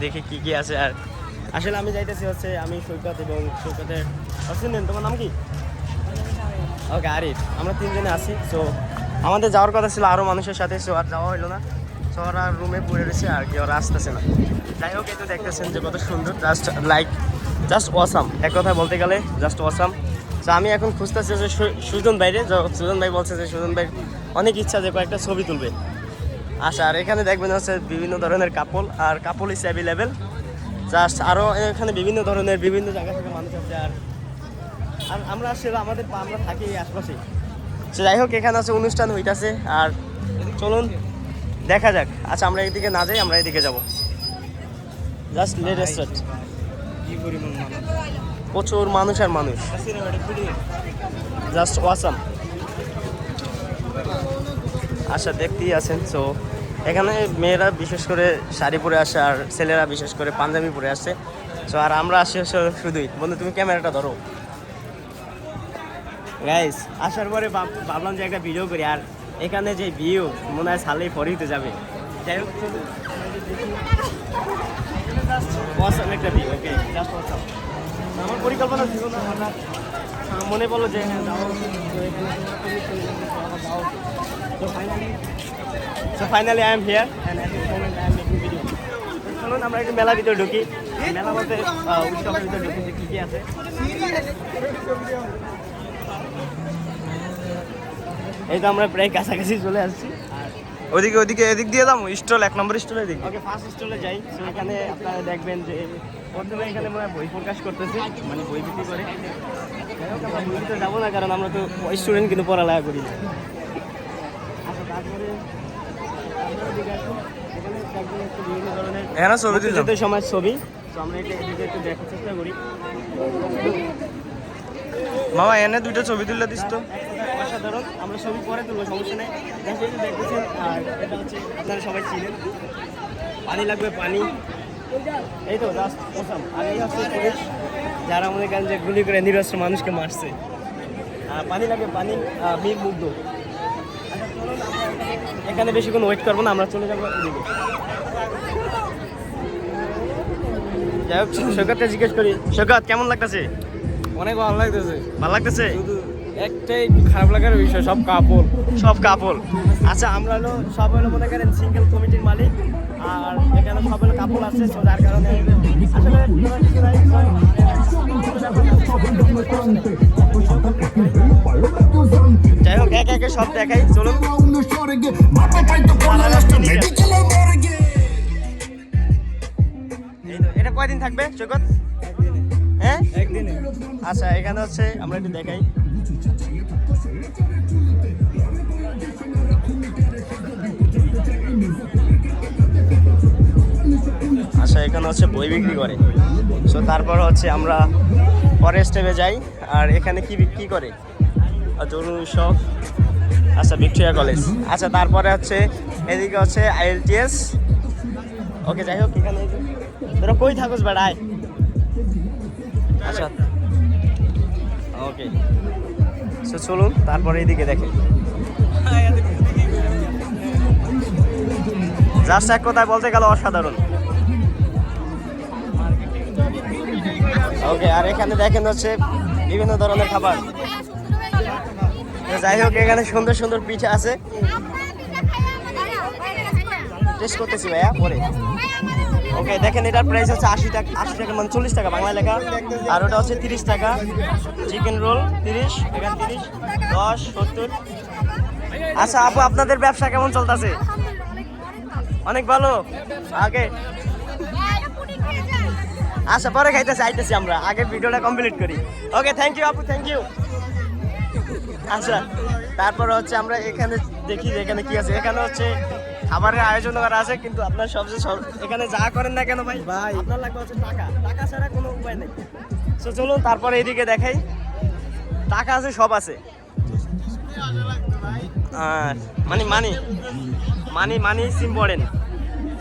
দেখি কি কি আছে আর আসলে আমি যাইতেছি হচ্ছে আমি সৈকত এবং সৈকতের অসিনেন তোমার নাম কি? ওকে আরিফ। আমরা তিনজনে আছি সো আমাদের যাওয়ার কথা ছিল আরও মানুষের সাথে সো আর যাওয়া হলো না। সো ওরা রুমে পড়ে রয়েছে আর কি, ওরা আসতেছে না। যাই হোক, এই তো দেখতেছেন যে কত সুন্দর জাস্ট লাইক জাস্ট ওয়াসাম এক কথায় বলতে গেলে জাস্ট ওয়াসাম তো আমি এখন খুঁজতেছি যে সুজন বাইরে য- সুজন ভাই বলছে যে সুজন ভাই অনেক ইচ্ছা যে কয়েকটা ছবি তুলবে। আচ্ছা আর এখানে দেখবেন হচ্ছে বিভিন্ন ধরনের কাপল আর কাপল ইস অ্যাভেলেবেল জাস্ট আরও এখানে বিভিন্ন ধরনের বিভিন্ন জায়গা থেকে মানুষ আছে আর আর আমরা আসলে আমাদের আমরা থাকি আশপাশে। সে যাই হোক এখানে আছে অনুষ্ঠান হইতাছে আর চলুন দেখা যাক। আচ্ছা আমরা এদিকে না যাই আমরা এদিকে যাব। জাস্ট লেটেস্ট প্রচুর মানুষ আর মানুষ। জাস্ট ওয়াসাম আচ্ছা দেখতেই আছেন সো এখানে মেয়েরা বিশেষ করে শাড়ি পরে আসে আর ছেলেরা বিশেষ করে পাঞ্জাবি পরে আসে। সো আর আমরা আসি শুধুই। বন্ধু, তুমি ক্যামেরাটা ধরো। গাইস আসার পরে ভাবলাম যে একটা ভিডিও করি আর এখানে যে ভিউ মনে হয় সালেই পরেই যাবে। যাই হোক ভিউ আমার পরিকল্পনা ছিল না মনে পড়ল যে হ্যাঁ তো finally so finally I am here and at this moment I am making video চলুন আমরা একটু মেলার ভিতরে ঢুকি। মেলা বলতে উৎসবের ভিতরে ঢুকি যে কী কী আছে। এই তো আমরা প্রায় কাছাকাছি চলে আসছি। ওদিকে ওদিকে এদিক দিয়ে দাম স্টল এক নম্বর স্টলে দিক। ওকে ফার্স্ট স্টলে যাই। তো এখানে আপনারা দেখবেন যে প্রথমে এখানে মনে বই প্রকাশ করতেছে মানে বই বিক্রি করে। যাব না কারণ আমরা তো স্টুডেন্ট কিন্তু পড়ালেখা করি না আচ্ছা তারপরে তারপরে দিকে আসুন। এখানে এখানে ছবি তুললাম সময় ছবি। তো আমরা এটা এদিকে একটু দেখার চেষ্টা করি। মামা এনে দুইটা ছবি তুললে দিস তো। অসাধারণ। আমরা ছবি পরে তুলবো সমস্যা নেই। দেখতেছেন। আর এটা হচ্ছে আপনারা সবাই চিনেন। পানি লাগবে পানি। এই তো জাস্ট ওসাম আর এই হচ্ছে পুলিশ যারা মনে করেন যে গুলি করে নিরস্ত্র মানুষকে মারছে। আর পানি লাগবে পানি বীর মুগ্ধ। এখানে- এখানে বেশিক্ষণ ওয়েট করব না আমরা চলে যাব এদিকে। যাই হোক সৈকতকে জিজ্ঞেস করি সৈকত কেমন লাগতেছে? অনেক ভালো লাগতেছে। ভালো লাগতেছে? একটাই খারাপ লাগার বিষয় সব কাপড় সব কাপড় আচ্ছা আমরা হলো সব হলো মনে করেন সিঙ্গেল কমিটির মালিক আর এখানে সব হলো কাপড় আছে যার কারণে আসলে একে একে সব দেখাই চলুন। এটা কয়দিন থাকবে সৈকত হ্যাঁ? একদিনে। আচ্ছা এখানে হচ্ছে আমরা একটু দেখাই। আচ্ছা এখানে হচ্ছে বই বিক্রি করে। সো তারপর হচ্ছে আমরা পরের স্টেপে যাই। আর এখানে কি বিক্রি করে? তরুণ উৎসব আচ্ছা ভিক্টোরিয়া কলেজ। আচ্ছা তারপরে হচ্ছে, এদিকে হচ্ছে আইএলটিএস। ওকে, যাই হোক, এখানে কই থাকোস বেড়ায় আচ্ছা। ওকে। সো চলুন, তারপরে এদিকে দেখেন জাস্ট এক কথায় বলতে গেল অসাধারণ। ওকে, আর এখানে দেখেন হচ্ছে বিভিন্ন ধরনের খাবার। যাই হোক, এখানে সুন্দর সুন্দর পিঠা আছে। টেস্ট করতেছি ভাইয়া, পরে। ওকে দেখেন, এটার প্রাইস হচ্ছে আশি টাকা আশি টাকা মানে চল্লিশ টাকা বাংলা লেখা। আর ওটা হচ্ছে তিরিশ টাকা। চিকেন রোল তিরিশ, এখানে তিরিশ, দশ, সত্তর। আচ্ছা আপু, আপনাদের ব্যবসা কেমন চলতেছে? অনেক ভালো? আগে। আচ্ছা পরে খাইতেছি, আইতেছি আমরা। আগে ভিডিওটা কমপ্লিট করি। ওকে থ্যাংক ইউ আপু থ্যাংক ইউ আচ্ছা তারপরে হচ্ছে আমরা এখানে দেখি যে এখানে কি আছে। এখানে হচ্ছে খাবারের আয়োজন করা আছে কিন্তু আপনার সবচেয়ে সব- এখানে যা করেন না কেন ভাই? ভাই। আপনার লাগবে হচ্ছে টাকা। টাকা ছাড়া কোনো উপায় নেই। তো চলুন তারপরে এদিকে দেখাই। টাকা আছে সব আছে। মানে মানি মানি মানি ইজ ইম্পর্টেন্ট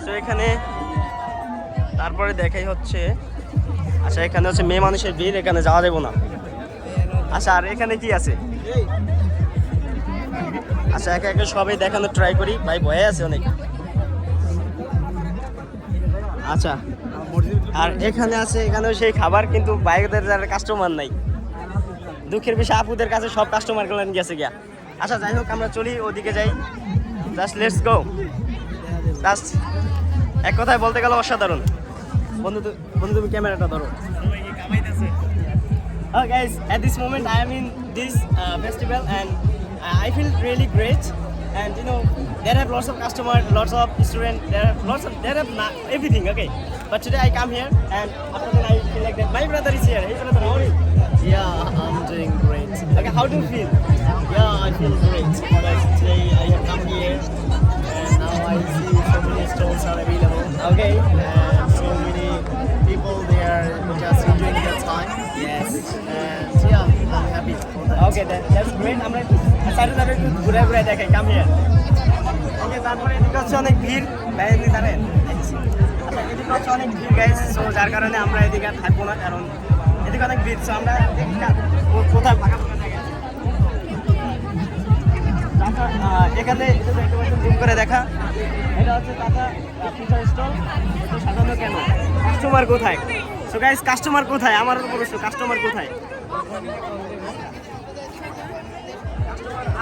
তো এখানে তারপরে দেখাই হচ্ছে আচ্ছা এখানে হচ্ছে মেয়ে মানুষের ভিড় এখানে যাওয়া যাব না। আচ্ছা আর এখানে কি আছে? আচ্ছা একে একে সবাই দেখানো ট্রাই করি। ভাই, ভয়ে আছে অনেক। আচ্ছা আর এখানে আছে, এখানেও সেই খাবার, কিন্তু বাইকদের যারা কাস্টমার নাই। দুঃখের বিষয়, আপুদের কাছে সব কাস্টমারগুলো গেছে গিয়া। আচ্ছা যাই হোক, আমরা চলি, ওদিকে যাই। জাস্ট লেটস গো জাস্ট এক কথায় বলতে গেলে অসাধারণ। বন্ধু বন্ধু, তুমি ক্যামেরাটা ধরো। Oh guys, at this moment I am in this uh, festival and I feel really great. And you know, there have lots of customers, lots of students, there have lots of, there have na- everything, okay. But today I come here and after that I feel like that my brother is here. Hey brother, how are you? Yeah, I'm doing great. Okay, how do you feel? Yeah, I feel great because today I have come here and now I see so many stalls are available Okay. and so many people great. আমরা ওকে তারপরে হচ্ছে অনেক ভিড়। হচ্ছে অনেক ভিড় so যার কারণে আমরা এদিকে থাকব না, কারণ এদিকে অনেক ভিড়। আমরা কোথায় এখানে করে দেখা। এটা হচ্ছে কেন? কাস্টমার কোথায়? সো কাস্টমার কোথায়? আমার কাস্টমার কোথায়?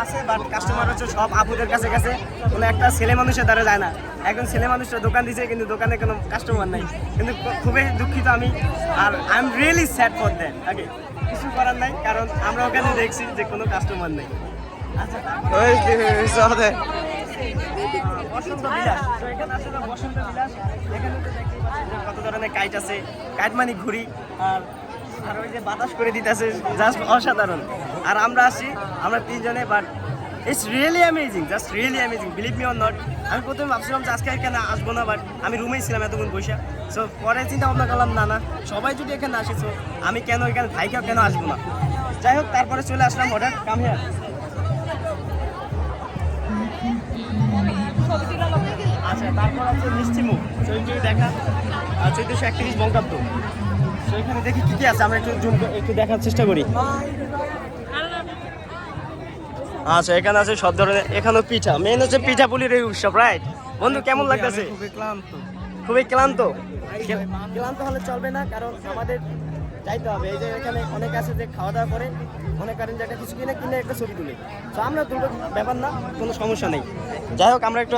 আছে বাট কাস্টমার হচ্ছে সব আপুদের কাছে কাছে কোনো একটা ছেলে মানুষের দ্বারা যায় না। একজন ছেলে মানুষটা দোকান দিছে কিন্তু দোকানে কোনো কাস্টমার নাই। কিন্তু খুবই দুঃখিত আমি। আর I am really sad for that okay কিছু করার নাই কারণ আমরা ওখানে দেখছি যে কোনো কাস্টমার নেই। আচ্ছা বসন্ত বিলাস। তো এখানে আসলে বসন্ত বিলাস। এখানে কত ধরনের কাইট আছে। কাইট মানে ঘুড়ি। আর আর ওই যে বাতাস করে দিতেছে জাস্ট অসাধারণ। আর আমরা আসি আমরা তিনজনে but it's really amazing just really amazing believe me or not আমি প্রথমে ভাবছিলাম যে আজকে এখানে আসব না বাট আমি রুমেই ছিলাম এতক্ষণ বসে। সো পরে চিন্তা ভাবনা করলাম, না না, সবাই যদি এখানে আসে, so আমি কেন এখানে থাইকেও কেন আসব না? যাই হোক, তারপরে চলে আসলাম অর্ডার কাম হিয়ার আচ্ছা তারপর আছে মিষ্টি মুখ চৈত্রী দেখা চৈত্রশো একত্রিশ বঙ্গাব্দ। তো এখানে দেখি কি কি আছে আমরা একটু জুম একটু দেখার চেষ্টা করি। আচ্ছা এখানে আছে সব ধরনের এখানেও পিঠা। মেন হচ্ছে পিঠা পুলির এই উৎসব রাইট বন্ধু কেমন লাগতেছে? খুবই ক্লান্ত। খুবই ক্লান্ত? ক্লান্ত হলে চলবে না কারণ আমাদের যাইতে হবে। এই যে এখানে অনেক আছে যে খাওয়া দাওয়া করে মনে করেন যে একটা কিছু কিনে কিনে একটা ছবি তুলি। তো আমরা তুলবো ব্যাপার না কোনো সমস্যা নেই। যাই হোক আমরা একটু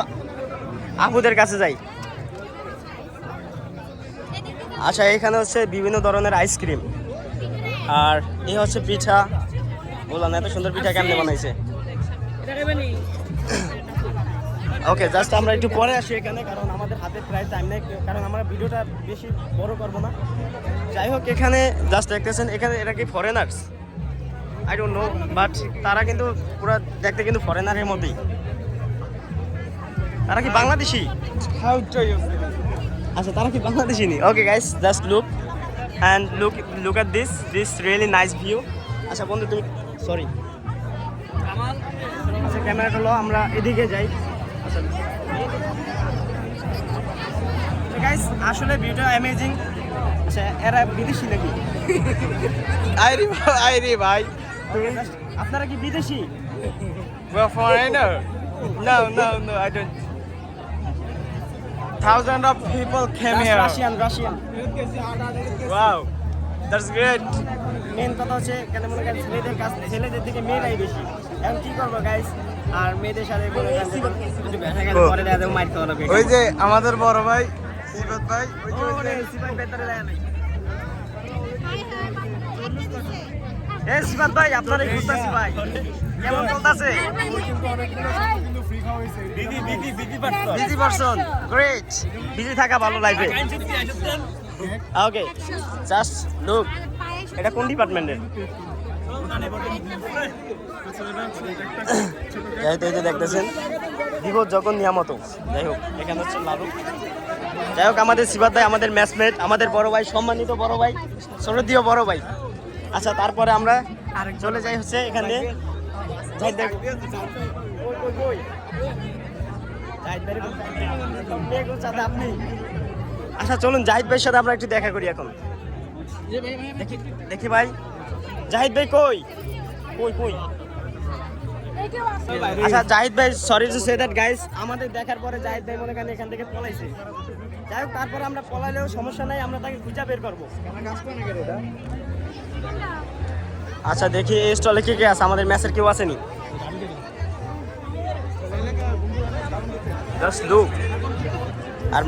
আপুদের কাছে যাই। আচ্ছা এখানে হচ্ছে বিভিন্ন ধরনের আইসক্রিম আর এই হচ্ছে পিঠা। বললাম এত সুন্দর পিঠা কেমনে বানাইছে? ওকে জাস্ট আমরা একটু পরে আসি এখানে কারণ আমাদের হাতে প্রায় টাইম নেই কারণ আমরা ভিডিওটা বেশি বড় করব না। যাই হোক এখানে জাস্ট দেখতেছেন এখানে এরা কি foreigners I don't know but তারা কিন্তু পুরো দেখতে কিন্তু ফরেনারের মতোই। তারা কি বাংলাদেশি? আচ্ছা তারা কি বাংলাদেশি নি? Okay guys just look and look look at this this really nice view আচ্ছা বন্ধু তুমি সরি আচ্ছা ক্যামেরাটা লো আমরা এদিকে যাই। আচ্ছা। গাইস আসলে ভিউটা অ্যামেজিং আচ্ছা এরা বিদেশি নাকি? আইরি আইরি ভাই। আপনারা কি বিদেশি? We are foreigner. No, no, no, I don't. Thousands of people came here. Russian Russian Wow, that's great. Main কথা হচ্ছে কেন মনে করেন ছেলেদের কাছ ছেলেদের দিকে মেয়েরাই বেশি এখন কি করব গাইস আর মেয়েদের সাথে মনে করেন যে ব্যথা গেলে পরে দেখা যাবে খাওয়া লাগবে ওই যে আমাদের বড় ভাই সিবাত ভাই ওই যে ওই যে ভেতরে নাই। এ সিবাত ভাই আপনার এই ঘুরতাছি ভাই কেমন চলতেছে বিজি পারসন গ্রেট বিজি থাকা ভালো লাইফে ওকে জাস্ট লুক এটা কোন ডিপার্টমেন্টের যাই তো দেখতেছেন। বিপদ যখন নিয়ামত। যাই হোক এখানে হচ্ছে লালু। যাই হোক আমাদের সিবাত ভাই আমাদের ম্যাচমেট আমাদের বড় ভাই সম্মানিত বড় ভাই সরদীয় বড় ভাই। আচ্ছা তারপরে আমরা চলে যাই হচ্ছে এখানে। যাই দেখ। আচ্ছা চলুন, জাহিদ ভাইয়ের সাথে আমরা একটু দেখা করি এখন। দেখি ভাই। জাহিদ ভাই কই? কই কই? আচ্ছা জাহিদ ভাই sorry to say that guys আমাদের দেখার পরে জাহিদ ভাই মনে করেন এখান থেকে পলাইছে। যাই হোক, তারপরে আমরা পলাইলেও সমস্যা নাই, আমরা তাকে খুঁজে বের করব। আচ্ছা দেখি, এই স্টলে কে কে আছে? আমাদের ম্যাচের কেউ আসেনি? জাস্ট লুক আর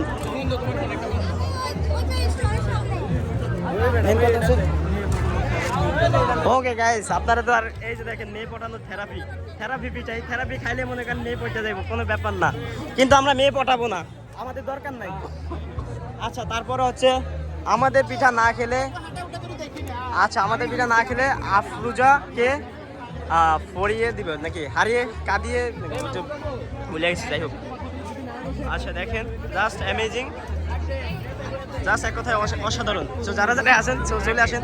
ওকে গাইস আপনারা তো আর এই যে দেখেন, মেয়ে পটানোর থেরাপি থেরাপি পিটাই থেরাপি খাইলে মনে করেন মেয়ে পড়তে যাইব, কোনো ব্যাপার না। কিন্তু আমরা মেয়ে পটাবো না। আমাদের দরকার নাই। আচ্ছা তারপরে হচ্ছে আমাদের পিঠা না খেলে আচ্ছা আমাদের পিঠা না খেলে আফরুজাকে ফড়িয়ে দিবে নাকি? হারিয়ে কাঁদিয়ে ভুলে গেছি, যাই হোক। আচ্ছা দেখেন জাস্ট অ্যামেজিং জাস্ট এক কথায় অসা- অসাধারণ। তো যারা যারা আছেন চলে আসেন।